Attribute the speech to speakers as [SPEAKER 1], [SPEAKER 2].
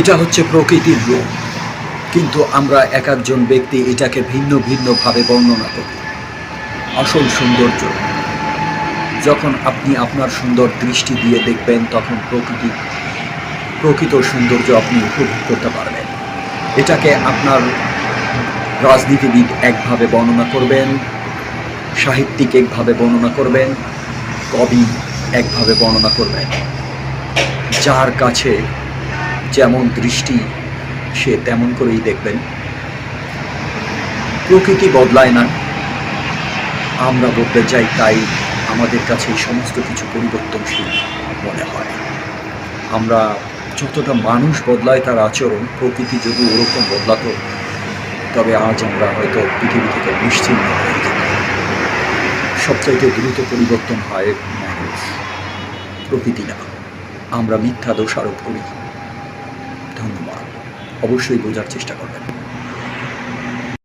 [SPEAKER 1] এটা হচ্ছে প্রকৃতির রূপ। কিন্তু আমরা এক একজন ব্যক্তি এটাকে ভিন্ন ভিন্নভাবে বর্ণনা করি। আসল সৌন্দর্য। যখন আপনি আপনার সুন্দর দৃষ্টি দিয়ে দেখবেন, তখন প্রকৃতি, প্রকৃত সৌন্দর্য আপনি উপভোগ করতে পারবেন। এটাকে আপনার রাজনীতিবিদ একভাবে বর্ণনা করবেন, সাহিত্যিক একভাবে বর্ণনা করবেন, কবি একভাবে বর্ণনা করবেন। যার কাছে যেমন দৃষ্টি, সে তেমন করেই দেখবেন। প্রকৃতি বদলায় না। আমরা বদলে যাই, তাই আমাদের কাছে এই সমস্ত কিছু পরিবর্তনশীল মনে হয়। আমরা যতটা মানুষ বদলায় তার আচরণ, প্রকৃতি যদি ওরকম বদলাতো, তবে আজ আমরা হয়তো পৃথিবী থেকে নিশ্চিন্ত হয়ে যেতাম। সবচাইতে দ্রুত পরিবর্তন হয় মানুষ প্রকৃতি না। আমরা মিথ্যা দোষারোপ করি। অবশ্যই বোঝার চেষ্টা করবেন।